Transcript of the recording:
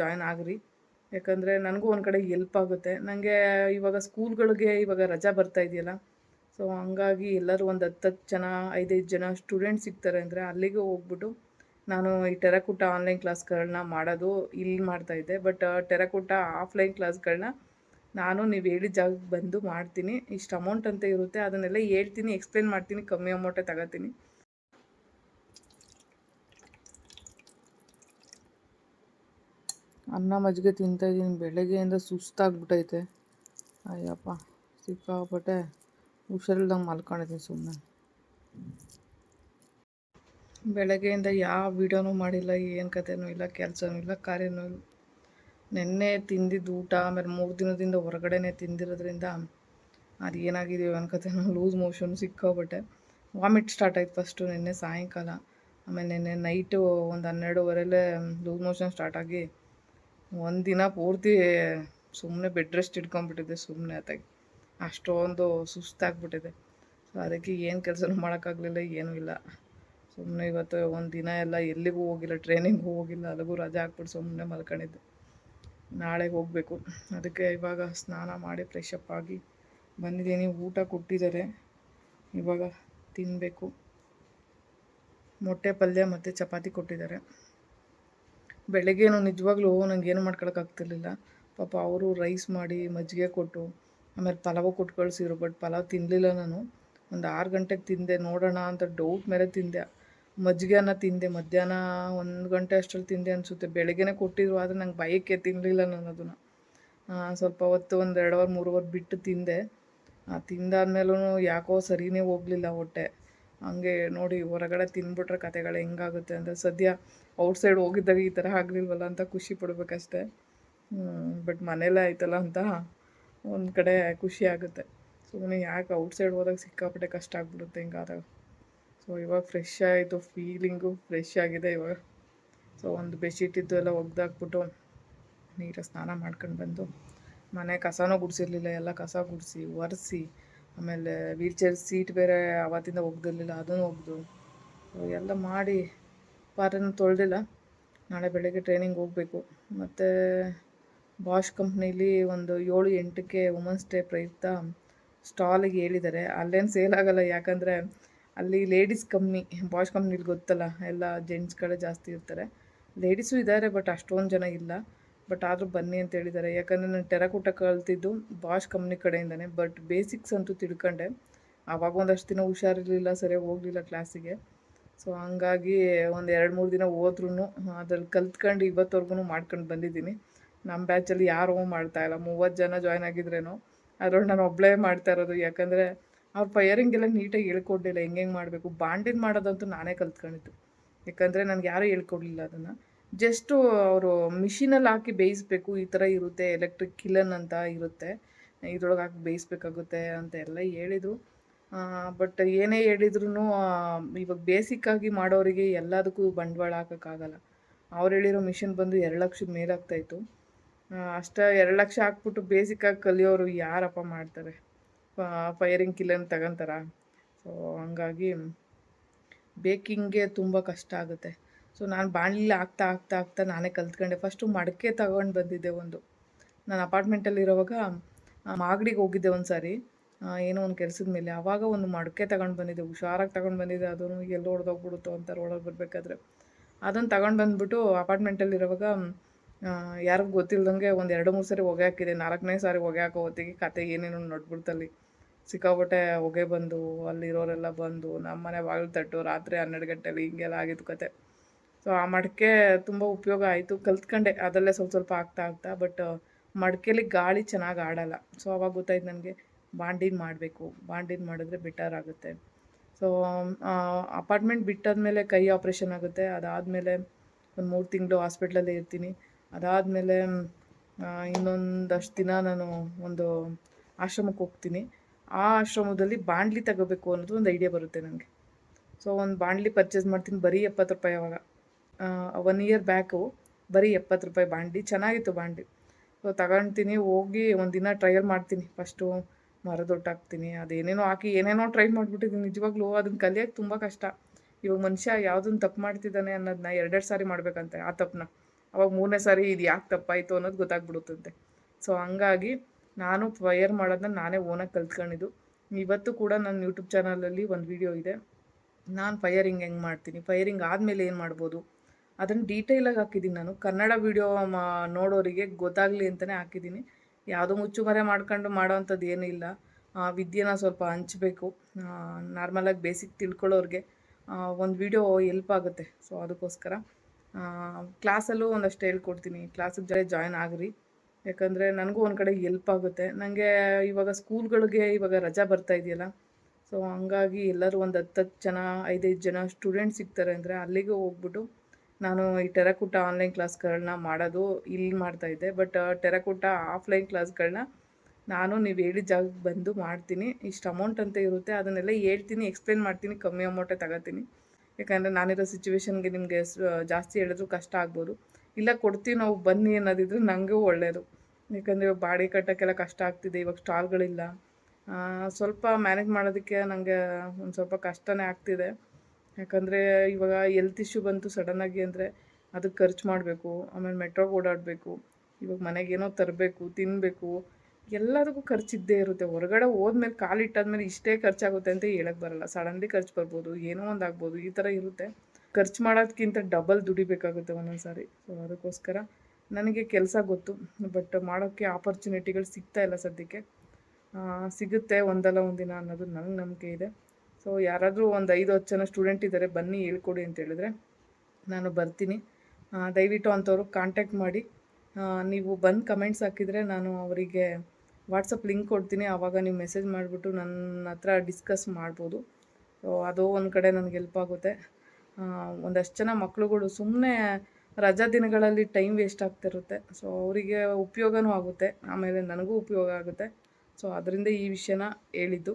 Join ಆಗ್ರಿ. ಯಾಕಂದರೆ ನನಗೂ ಒಂದು ಕಡೆ ಎಲ್ಪ್ ಆಗುತ್ತೆ. ನನಗೆ ಇವಾಗ ಸ್ಕೂಲ್ಗಳಿಗೆ ಇವಾಗ ರಜಾ ಬರ್ತಾ ಇದೆಯಲ್ಲ ಸೊ ಹಂಗಾಗಿ ಎಲ್ಲರೂ ಒಂದು ಹತ್ತು ಹತ್ತು ಜನ ಐದೈದು ಜನ ಸ್ಟೂಡೆಂಟ್ಸ್ ಸಿಗ್ತಾರೆ ಅಂದರೆ ಅಲ್ಲಿಗೆ ಹೋಗ್ಬಿಟ್ಟು ನಾನು ಈ ಟೆರಕುಟ ಆನ್ಲೈನ್ ಕ್ಲಾಸ್ಗಳನ್ನ ಮಾಡೋದು ಇಲ್ಲಿ ಮಾಡ್ತಾ ಇದ್ದೆ. ಬಟ್ ಟೆರಕುಟ ಆಫ್ಲೈನ್ ಕ್ಲಾಸ್ಗಳನ್ನ ನಾನು ನೀವು ಹೇಳಿದ ಜಾಗಕ್ಕೆ ಬಂದು ಮಾಡ್ತೀನಿ. ಇಷ್ಟು ಅಮೌಂಟ್ ಅಂತ ಇರುತ್ತೆ. ಅದನ್ನೆಲ್ಲ ಹೇಳ್ತೀನಿ ಎಕ್ಸ್ಪ್ಲೇನ್ ಮಾಡ್ತೀನಿ, ಕಮ್ಮಿ ಅಮೌಂಟೇ ತಗೋತೀನಿ. ಅನ್ನ ಮಜ್ಜಿಗೆ ತಿಂತಾಯಿದ್ದೀನಿ ಬೆಳಗ್ಗೆಯಿಂದ ಸುಸ್ತಾಗ್ಬಿಟ್ಟೈತೆ. ಅಯ್ಯಪ್ಪ, ಸಿಕ್ಕಾಪಟ್ಟೆ ಹುಷಾರಿಲ್ದಂಗೆ ಮಲ್ಕೊಂಡಿದ್ದೀನಿ ಸುಮ್ಮನೆ ಬೆಳಗ್ಗೆಯಿಂದ ಯಾವ ವೀಡಿಯೋನೂ ಮಾಡಿಲ್ಲ. ಏನು ಕಥೆನೂ ಇಲ್ಲ, ಕೆಲಸನೂ ಇಲ್ಲ, ಕಾರ್ಯನೂ ಇಲ್ಲ. ನೆನ್ನೆ ತಿಂದಿದ್ದು ಊಟ, ಆಮೇಲೆ ಮೂರು ದಿನದಿಂದ ಹೊರಗಡೆನೇ ತಿಂದಿರೋದ್ರಿಂದ ಅದು ಏನಾಗಿದೆಯೋ ಅನ್ಕೋತೇನೋ ಲೂಸ್ ಮೋಷನ್ ಸಿಕ್ಕಾಬಿಟ್ಟೆ ವಾಮಿಟ್ ಸ್ಟಾರ್ಟ್ ಆಯ್ತು ಫಸ್ಟು, ನಿನ್ನೆ ಸಾಯಂಕಾಲ. ಆಮೇಲೆ ನಿನ್ನೆ ನೈಟು ಒಂದು ಹನ್ನೆರಡುವರೆಲೇ ಲೂಸ್ ಮೋಷನ್ ಸ್ಟಾರ್ಟ್ ಆಗಿ ಒಂದು ದಿನ ಪೂರ್ತಿ ಸುಮ್ಮನೆ ಬೆಡ್ ರೆಸ್ಟ್ ಇಟ್ಕೊಂಡ್ಬಿಟ್ಟಿದ್ದೆ ಸುಮ್ಮನೆ ಅತ್ತಾಗಿ ಅಷ್ಟೊಂದು ಸುಸ್ತಾಗ್ಬಿಟ್ಟಿದೆ. ಸೊ ಅದಕ್ಕೆ ಏನು ಕೆಲಸನೂ ಮಾಡೋಕ್ಕಾಗಲಿಲ್ಲ, ಏನೂ ಇಲ್ಲ. ಸುಮ್ಮನೆ ಇವತ್ತು ಒಂದು ದಿನ ಎಲ್ಲ ಎಲ್ಲಿಗೂ ಹೋಗಿಲ್ಲ ಟ್ರೈನಿಂಗ್ಗೂ ಹೋಗಿಲ್ಲ, ಅಲ್ಲಿಗೂ ರಜೆ ಹಾಕ್ಬಿಟ್ಟು ಸುಮ್ಮನೆ ಮಲ್ಕೊಂಡಿದ್ದೆ. ನಾಳೆ ಹೋಗಬೇಕು. ಅದಕ್ಕೆ ಇವಾಗ ಸ್ನಾನ ಮಾಡಿ ಫ್ರೆಶ್ ಅಪ್ ಆಗಿ ಬಂದಿದ್ದೀನಿ. ಊಟ ಕೊಟ್ಟಿದ್ದಾರೆ. ಇವಾಗ ತಿನ್ನಬೇಕು ಮೊಟ್ಟೆ ಪಲ್ಯ ಮತ್ತು ಚಪಾತಿ ಕೊಟ್ಟಿದ್ದಾರೆ. ಬೆಳಗ್ಗೆನೂ ನಿಜವಾಗ್ಲೂ ನಂಗೆ ಏನು ಮಾಡ್ಕೊಳಕ್ಕಾಗ್ತಿರ್ಲಿಲ್ಲ. ಪಾಪ ಅವರು ರೈಸ್ ಮಾಡಿ ಮಜ್ಜಿಗೆ ಕೊಟ್ಟು, ಆಮೇಲೆ ಪಲಾವು ಕೊಟ್ಟು ಕಳಿಸಿದ್ರು ಬಟ್ ಪಲಾವ್ ತಿನ್ನಲಿಲ್ಲ ನಾನು. ಒಂದು ಆರು ಗಂಟೆಗೆ ತಿಂದೆ, ನೋಡೋಣ ಅಂತ ಡೌಟ್ ಮೇಲೆ ತಿಂದೆ. ಮಜ್ಜಿಗೆ ಅನ್ನ ತಿಂದೆ, ಮಧ್ಯಾಹ್ನ ಒಂದು ಗಂಟೆ ಅಷ್ಟರಲ್ಲಿ ತಿಂದೆ ಅನಿಸುತ್ತೆ. ಬೆಳಗ್ಗೆನೇ ಕೊಟ್ಟಿದ್ರು, ಆದರೆ ನಂಗೆ ಬಯಕೆ ತಿನ್ನಲಿಲ್ಲ ನಾನು ಅದನ್ನು. ಸ್ವಲ್ಪ ಹೊತ್ತು ಒಂದು ಎರಡು ಅವರ್ ಮೂರು ಅವರ್ ಬಿಟ್ಟು ತಿಂದೆ. ತಿಂದಾದ್ಮೇಲೂ ಯಾಕೋ ಸರಿನೇ ಹೋಗ್ಲಿಲ್ಲ ಹೊಟ್ಟೆ. ಹಂಗೆ ನೋಡಿ ಹೊರಗಡೆ ತಿಂದ್ಬಿಟ್ರೆ ಕತೆಗಳು ಹೆಂಗಾಗುತ್ತೆ ಅಂದರೆ ಸದ್ಯ ಔಟ್ಸೈಡ್ ಹೋಗಿದ್ದಾಗ ಈ ಥರ ಆಗಲಿಲ್ವಲ್ಲ ಅಂತ ಖುಷಿ ಪಡಬೇಕಷ್ಟೆ. ಬಟ್ ಮನೇಲೇ ಆಯ್ತಲ್ಲ ಅಂತ ಒಂದು ಕಡೆ ಖುಷಿ ಆಗುತ್ತೆ. ಸುಮ್ಮನೆ ಯಾಕೆ ಔಟ್ಸೈಡ್ ಹೋದಾಗ ಸಿಕ್ಕಾಪಟ್ಟೆ ಕಷ್ಟ ಆಗ್ಬಿಡುತ್ತೆ ಹಿಂಗಾದಾಗ ಸೊ ಇವಾಗ ಫ್ರೆಶ್ ಆಯಿತು ಫೀಲಿಂಗು ಫ್ರೆಶ್ ಆಗಿದೆ ಇವಾಗ. ಸೊ ಒಂದು ಬೆಡ್ಶೀಟ್ ಇದ್ದು ಎಲ್ಲ ಒಗ್ದಾಕ್ಬಿಟ್ಟು ನೀರ ಸ್ನಾನ ಮಾಡ್ಕೊಂಡು ಬಂದು ಮನೆ ಕಸನೂ ಗುಡಿಸಿರ್ಲಿಲ್ಲ, ಎಲ್ಲ ಕಸ ಗುಡಿಸಿ, ಒರೆಸಿ ಆಮೇಲೆ ವೀಲ್ ಚೇರ್ ಸೀಟ್ ಬೇರೆ ಆವತ್ತಿಂದ ಒಗ್ದಿರಲಿಲ್ಲ ಅದನ್ನು ಒಗ್ದು ಎಲ್ಲ ಮಾಡಿ ಪಾತ್ರೆನೂ ತೊಳೆದಿಲ್ಲ. ನಾಳೆ ಬೆಳಗ್ಗೆ ಟ್ರೈನಿಂಗ್ ಹೋಗಬೇಕು. ಮತ್ತು ಬಾಷ್ ಕಂಪ್ನೀಲಿ ಒಂದು ಏಳು ಎಂಟಕ್ಕೆ ವುಮೆನ್ಸ್ ಡೇ ಪ್ರಯುಕ್ತ ಸ್ಟಾಲಿಗೆ ಹೇಳಿದ್ದಾರೆ. ಅಲ್ಲೇನು ಸೇಲ್ ಆಗೋಲ್ಲ, ಯಾಕಂದರೆ ಅಲ್ಲಿ ಲೇಡೀಸ್ ಕಮ್ಮಿ. ಬಾಷ್ ಕಂಪ್ನೀಲಿ ಗೊತ್ತಲ್ಲ, ಎಲ್ಲ ಜೆಂಟ್ಸ್ಗಳೇ ಜಾಸ್ತಿ ಇರ್ತಾರೆ. ಲೇಡೀಸು ಇದ್ದಾರೆ ಬಟ್ ಅಷ್ಟೊಂದು ಜನ ಇಲ್ಲ. ಬಟ್ ಆದರೂ ಬನ್ನಿ ಅಂತ ಹೇಳಿದ್ದಾರೆ. ಯಾಕಂದರೆ ನಾನು ಟೆರಕೂಟ ಕಲ್ತಿದ್ದು ಬಾಷ್ ಕಂಪ್ನಿ ಕಡೆಯಿಂದನೇ. ಬಟ್ ಬೇಸಿಕ್ಸ್ ಅಂತೂ ತಿಳ್ಕೊಂಡೆ. ಆವಾಗ ಒಂದಷ್ಟು ದಿನ ಹುಷಾರಿರಲಿಲ್ಲ, ಸರಿಯಾಗಿ ಹೋಗಲಿಲ್ಲ ಕ್ಲಾಸಿಗೆ ಸೊ ಹಂಗಾಗಿ ಒಂದು ಎರಡು ಮೂರು ದಿನ ಹೋದ್ರೂ ಅದ್ರಲ್ಲಿ ಕಲ್ತ್ಕೊಂಡು ಇವತ್ತವರೆಗೂ ಮಾಡ್ಕೊಂಡು ಬಂದಿದ್ದೀನಿ. ನಮ್ಮ ಬ್ಯಾಚಲ್ಲಿ ಯಾರೂ ಮಾಡ್ತಾಯಿಲ್ಲ ಮೂವತ್ತು ಜನ ಜಾಯ್ನ್ ಆಗಿದ್ರೇನೋ ಅದ್ರೊಳಗೆ ನಾನು ಒಬ್ಬಳೇ ಮಾಡ್ತಾ ಇರೋದು. ಯಾಕಂದರೆ ಪಯರಿಂಗ್ ಫೈರಿಂಗೆಲ್ಲ ನೀಟಾಗಿ ಹೇಳ್ಕೊಡ್ಲಿಲ್ಲ. ಹೆಂಗೆ ಮಾಡಬೇಕು? ಬಾಂಡಿನ ಮಾಡೋದಂತೂ ನಾನೇ ಕಲ್ತ್ಕೊಂಡಿದ್ದು. ಯಾಕಂದರೆ ನನಗೆ ಯಾರೂ ಹೇಳ್ಕೊಡ್ಲಿಲ್ಲ ಅದನ್ನು. ಜಸ್ಟು ಅವರು ಮಿಷಿನಲ್ಲಿ ಹಾಕಿ ಬೇಯಿಸ್ಬೇಕು, ಈ ಥರ ಇರುತ್ತೆ ಎಲೆಕ್ಟ್ರಿಕ್ ಕಿಲನ್ ಅಂತ ಇರುತ್ತೆ, ಇದ್ರೊಳಗೆ ಹಾಕಿ ಬೇಯಿಸ್ಬೇಕಾಗುತ್ತೆ ಅಂತ ಎಲ್ಲ ಹೇಳಿದರು. ಬಟ್ ಏನೇ ಹೇಳಿದ್ರು ಇವಾಗ ಬೇಸಿಕ್ಕಾಗಿ ಮಾಡೋರಿಗೆ ಎಲ್ಲದಕ್ಕೂ ಬಂಡವಾಳ ಹಾಕೋಕ್ಕಾಗಲ್ಲ. ಅವ್ರು ಹೇಳಿರೋ ಮಿಷಿನ್ ಬಂದು ಎರಡು ಲಕ್ಷದ ಮೇಲಾಗ್ತಾಯಿತ್ತು ಅಷ್ಟೇ ಎರಡು ಲಕ್ಷ ಹಾಕ್ಬಿಟ್ಟು ಬೇಸಿಕ್ಕಾಗಿ ಕಲಿಯೋರು ಯಾರಪ್ಪ ಮಾಡ್ತಾರೆ? ಫೈರಿಂಗ್ ಕಿಲನ್ ತಗೊಂತಾರ? ಸೊ ಹಂಗಾಗಿ ಬೇಕಿಂಗ್ಗೆ ತುಂಬ ಕಷ್ಟ ಆಗುತ್ತೆ. ಸೊ ನಾನು ಬಾಣಲಿಲಿ ಆಗ್ತಾ ಆಗ್ತಾ ಆಗ್ತಾ ನಾನೇ ಕಲ್ತ್ಕೊಂಡೆ. ಫಸ್ಟು ಮಡಕೆ ತಗೊಂಡು ಬಂದಿದ್ದೆ ಒಂದು. ನಾನು ಅಪಾರ್ಟ್ಮೆಂಟಲ್ಲಿರೋವಾಗ ಮಾಗಡಿಗೆ ಹೋಗಿದ್ದೆ ಒಂದು ಸಾರಿ ಏನೋ ಒಂದು ಕೆಲಸದ ಮೇಲೆ. ಆವಾಗ ಒಂದು ಮಡಕೆ ತಗೊಂಡು ಬಂದಿದ್ದೆ. ಹುಷಾರಾಗಿ ತಗೊಂಡು ಬಂದಿದ್ದೆ. ಅದನ್ನು ಎಲ್ಲಿ ಹೊಡೆದೋಗ್ಬಿಡುತ್ತೋ ಅಂತ ರೋಡಲ್ಲಿ ಬರಬೇಕಾದ್ರೆ. ಅದನ್ನು ತಗೊಂಡು ಬಂದುಬಿಟ್ಟು ಅಪಾರ್ಟ್ಮೆಂಟಲ್ಲಿರೋವಾಗ ಯಾರಿಗೂ ಗೊತ್ತಿಲ್ಲದಂಗೆ ಒಂದು ಎರಡು, ಮೂರು ಸಾರಿ ಹೊಗೆ ಹಾಕಿದೆ. ನಾಲ್ಕನೇ ಸಾರಿ ಹೊಗೆ ಹಾಕೋ ಹೊತ್ತಿಗೆ ಕತೆ ಏನೇನೋ ನೋಡ್ಬಿಡ್ತಲ್ಲಿ ಸಿಕ್ಕಾಪಟ್ಟೆ ಹೊಗೆ ಬಂದು, ಅಲ್ಲಿರೋರೆಲ್ಲ ಬಂದು ನಮ್ಮ ಮನೆ ಬಾಗಿಲು ತಟ್ಟು, ರಾತ್ರಿ ಹನ್ನೆರಡು ಗಂಟೆಯಲ್ಲಿ ಹಿಂಗೆಲ್ಲ ಆಗಿದ್ದು ಕತೆ. ಸೊ ಆ ಮಡಕೆ ತುಂಬ ಉಪಯೋಗ ಆಯಿತು. ಕಲ್ತ್ಕೊಂಡೆ. ಅದರಲ್ಲೇ ಸ್ವಲ್ಪ ಸ್ವಲ್ಪ ಆಗ್ತಾ ಆಗ್ತಾ ಬಟ್ ಮಡಿಕೆಲಿ ಗಾಳಿ ಚೆನ್ನಾಗಿ ಆಡಲ್ಲ. ಸೊ ಅವಾಗ ಗೊತ್ತಾಯ್ತು ನನಗೆ ಬಾಂಡಿನ ಮಾಡಬೇಕು. ಬಾಂಡಿನ ಮಾಡಿದ್ರೆ ಬೆಟರ್ ಆಗುತ್ತೆ. ಸೊ ಅಪಾರ್ಟ್ಮೆಂಟ್ ಬಿಟ್ಟಾದ್ಮೇಲೆ ಕೈ ಆಪ್ರೇಷನ್ ಆಗುತ್ತೆ. ಅದಾದಮೇಲೆ ಒಂದು ಮೂರು ತಿಂಗಳು ಹಾಸ್ಪಿಟ್ಲಲ್ಲೇ ಇರ್ತೀನಿ. ಅದಾದಮೇಲೆ ಇನ್ನೊಂದಷ್ಟು ದಿನ ನಾನು ಒಂದು ಆಶ್ರಮಕ್ಕೆ ಹೋಗ್ತೀನಿ. ಆ ಆಶ್ರಮದಲ್ಲಿ ಬಾಂಡ್ಲಿ ತಗೋಬೇಕು ಅನ್ನೋದು ಒಂದು ಐಡಿಯಾ ಬರುತ್ತೆ ನನಗೆ. ಸೊ ಒಂದು ಬಾಂಡ್ಲಿ ಪರ್ಚೇಸ್ ಮಾಡ್ತೀನಿ. ಬರೀ ಎಪ್ಪತ್ತು ರೂಪಾಯಿ ಅವಾಗ. ಒನ್ ಇಯರ್ ಬ್ಯಾಕು ಬರೀ ಎಪ್ಪತ್ತು ರೂಪಾಯಿ ಬಾಂಡಿ, ಚೆನ್ನಾಗಿತ್ತು ಬಾಂಡಿ. ಸೊ ತಗೊಳ್ತೀನಿ ಹೋಗಿ ಒಂದು ದಿನ ಟ್ರಯಲ್ ಮಾಡ್ತೀನಿ. ಫಸ್ಟು ಮರದೊಟ್ಟು ಹಾಕ್ತೀನಿ, ಅದೇನೇನೋ ಹಾಕಿ, ಏನೇನೋ ಟ್ರೈ ಮಾಡಿಬಿಟ್ಟಿದ್ದೀನಿ ನಿಜವಾಗ್ಲೂ ಅದನ್ನ ಕಲಿಯೋಕ್ಕೆ ತುಂಬ ಕಷ್ಟ. ಇವಾಗ ಮನುಷ್ಯ ಯಾವುದನ್ನು ತಪ್ಪು ಮಾಡ್ತಿದ್ದಾನೆ ಅನ್ನೋದನ್ನ ಎರಡೆರಡು ಸಾರಿ ಮಾಡಬೇಕಂತೆ ಆ ತಪ್ಪನ್ನ. ಅವಾಗ ಮೂರನೇ ಸಾರಿ ಇದು ಯಾಕೆ ತಪ್ಪಾಯಿತು ಅನ್ನೋದು ಗೊತ್ತಾಗ್ಬಿಡುತ್ತಂತೆ. ಸೊ ಹಂಗಾಗಿ ನಾನು ಫಯರ್ ಮಾಡೋದನ್ನ ನಾನೇ ಓನಾಗಿ ಕಲ್ತ್ಕೊಂಡಿದ್ದು. ಇವತ್ತು ಕೂಡ ನನ್ನ ಯೂಟ್ಯೂಬ್ ಚಾನಲಲ್ಲಿ ಒಂದು ವಿಡಿಯೋ ಇದೆ. ನಾನು ಫೈಯರಿಂಗ್ ಹೆಂಗೆ ಮಾಡ್ತೀನಿ? ಫೈರಿಂಗ್ ಆದಮೇಲೆ ಏನು ಮಾಡ್ಬೋದು? ಅದನ್ನು ಡೀಟೇಲಾಗಿ ಹಾಕಿದ್ದೀನಿ ನಾನು. ಕನ್ನಡ ವಿಡಿಯೋ ಮಾ, ನೋಡೋರಿಗೆ ಗೊತ್ತಾಗಲಿ ಅಂತಲೇ ಹಾಕಿದ್ದೀನಿ ಯಾವುದೋ ಮುಚ್ಚುಮರೆ ಮಾಡ್ಕೊಂಡು ಮಾಡೋವಂಥದ್ದು ಏನೂ ಇಲ್ಲ. ವಿದ್ಯೆನ ಸ್ವಲ್ಪ ಹಂಚಬೇಕು. ನಾರ್ಮಲಾಗಿ ಬೇಸಿಕ್ ತಿಳ್ಕೊಳ್ಳೋರಿಗೆ ಒಂದು ವಿಡಿಯೋ ಎಲ್ಪ್ ಆಗುತ್ತೆ. ಸೊ ಅದಕ್ಕೋಸ್ಕರ ಕ್ಲಾಸಲ್ಲೂ ಒಂದಷ್ಟು ಹೇಳ್ಕೊಡ್ತೀನಿ. ಕ್ಲಾಸಿಗೆ ಜೊತೆ ಜಾಯ್ನ್ ಆಗ್ರಿ. ಯಾಕಂದರೆ ನನಗೂ ಒಂದು ಕಡೆ ಎಲ್ಪ್ ಆಗುತ್ತೆ. ನನಗೆ ಇವಾಗ ಸ್ಕೂಲ್ಗಳಿಗೆ ಇವಾಗ ರಜಾ ಬರ್ತಾ ಇದೆಯಲ್ಲ ಸೊ ಹಂಗಾಗಿ ಎಲ್ಲರೂ ಒಂದು ಹತ್ತು ಹತ್ತು ಜನ ಐದೈದು ಜನ ಸ್ಟೂಡೆಂಟ್ಸ್ ಸಿಗ್ತಾರೆ ಅಂದರೆ ಅಲ್ಲಿಗೆ ಹೋಗ್ಬಿಟ್ಟು ನಾನು ಈ ಟೆರಕುಟ ಆನ್ಲೈನ್ ಕ್ಲಾಸ್ಗಳನ್ನ ಮಾಡೋದು ಇಲ್ಲಿ ಮಾಡ್ತಾಯಿದ್ದೆ ಬಟ್ ಟೆರಕುಟ ಆಫ್ಲೈನ್ ಕ್ಲಾಸ್ಗಳನ್ನ ನಾನು ನೀವು ಹೇಳಿದ ಜಾಗಕ್ಕೆ ಬಂದು ಮಾಡ್ತೀನಿ. ಇಷ್ಟು ಅಮೌಂಟ್ ಅಂತ ಇರುತ್ತೆ. ಅದನ್ನೆಲ್ಲ ಹೇಳ್ತೀನಿ ಎಕ್ಸ್ಪ್ಲೇನ್ ಮಾಡ್ತೀನಿ, ಕಮ್ಮಿ ಅಮೌಂಟೇ ತಗೋತೀನಿ. ಯಾಕಂದರೆ ನಾನಿರೋ ಸಿಚುವೇಶನ್ಗೆ ನಿಮಗೆ ಜಾಸ್ತಿ ಹೇಳಿದ್ರು ಕಷ್ಟ ಆಗ್ಬೋದು. ಇಲ್ಲ ಕೊಡ್ತೀವಿ ನಾವು, ಬನ್ನಿ ಅನ್ನೋದಿದ್ರೆ ನನಗೂ ಒಳ್ಳೆಯದು ಯಾಕಂದರೆ ಬಾಡಿ ಕಟ್ಟೋಕ್ಕೆಲ್ಲ ಕಷ್ಟ ಆಗ್ತಿದೆ, ಇವಾಗ ಸ್ಟಾಲ್ಗಳಿಲ್ಲ. ಸ್ವಲ್ಪ ಮ್ಯಾನೇಜ್ ಮಾಡೋದಕ್ಕೆ ನನಗೆ ಒಂದು ಸ್ವಲ್ಪ ಕಷ್ಟನೇ ಆಗ್ತಿದೆ. ಯಾಕಂದರೆ ಇವಾಗ ಎಲ್ತ್ ಇಶ್ಯೂ ಬಂತು ಸಡನ್ನಾಗಿ ಅಂದರೆ ಅದಕ್ಕೆ ಖರ್ಚು ಮಾಡಬೇಕು, ಆಮೇಲೆ ಮೆಟ್ರೋಗೆ ಓಡಾಡಬೇಕು, ಇವಾಗ ಮನೆಗೇನೋ ತರಬೇಕು ತಿನ್ನಬೇಕು ಎಲ್ಲದಕ್ಕೂ ಖರ್ಚಿದ್ದೇ ಇರುತ್ತೆ. ಹೊರಗಡೆ ಹೋದ್ಮೇಲೆ ಕಾಲಿಟ್ಟಾದ್ಮೇಲೆ ಇಷ್ಟೇ ಖರ್ಚಾಗುತ್ತೆ ಅಂತ ಹೇಳಕ್ಕೆ ಬರಲ್ಲ. ಸಡನ್ಲಿ ಖರ್ಚು ಬರ್ಬೋದು, ಏನೋ ಒಂದು ಆಗ್ಬೋದು, ಈ ಥರ ಇರುತ್ತೆ. ಖರ್ಚು ಮಾಡೋದಕ್ಕಿಂತ ಡಬಲ್ ದುಡಿಬೇಕಾಗುತ್ತೆ ಒಂದೊಂದು ಸಾರಿ ಸೊ ಅದಕ್ಕೋಸ್ಕರ ನನಗೆ ಕೆಲಸ ಗೊತ್ತು ಬಟ್ ಮಾಡೋಕ್ಕೆ ಆಪರ್ಚುನಿಟಿಗಳು ಸಿಗ್ತಾ ಇಲ್ಲ ಸದ್ಯಕ್ಕೆ. ಸಿಗುತ್ತೆ ಒಂದಲ್ಲ ಒಂದಿನ ಅನ್ನೋದು ನನಗೆ ನಂಬಿಕೆ ಇದೆ. ಸೊ ಯಾರಾದರೂ ಒಂದು ಐದು, ಹತ್ತು ಜನ ಸ್ಟೂಡೆಂಟ್ ಇದ್ದಾರೆ ಬನ್ನಿ ಹೇಳ್ಕೊಡಿ ಅಂತ ಹೇಳಿದ್ರೆ ನಾನು ಬರ್ತೀನಿ. ದಯವಿಟ್ಟು ಅಂಥವ್ರು ಕಾಂಟ್ಯಾಕ್ಟ್ ಮಾಡಿ. ನೀವು ಬಂದು ಕಮೆಂಟ್ಸ್ ಹಾಕಿದರೆ ನಾನು ಅವರಿಗೆ ವಾಟ್ಸಪ್ ಲಿಂಕ್ ಕೊಡ್ತೀನಿ. ಆವಾಗ ನೀವು ಮೆಸೇಜ್ ಮಾಡಿಬಿಟ್ಟು ನನ್ನ ಹತ್ರ ಡಿಸ್ಕಸ್ ಮಾಡ್ಬೋದು. ಸೊ ಅದು ಒಂದು ಕಡೆ ನನಗೆ ಹೆಲ್ಪ್ ಆಗುತ್ತೆ. ಒಂದಷ್ಟು ಜನ ಮಕ್ಕಳುಗಳು ಸುಮ್ಮನೆ ರಜಾ ದಿನಗಳಲ್ಲಿ ಟೈಮ್ ವೇಸ್ಟ್ ಆಗ್ತಿರುತ್ತೆ ಸೊ ಅವರಿಗೆ ಉಪಯೋಗನೂ ಆಗುತ್ತೆ. ಆಮೇಲೆ ನನಗೂ ಉಪಯೋಗ ಆಗುತ್ತೆ. ಸೊ ಅದರಿಂದ ಈ ವಿಷಯನ ಹೇಳಿದ್ದು.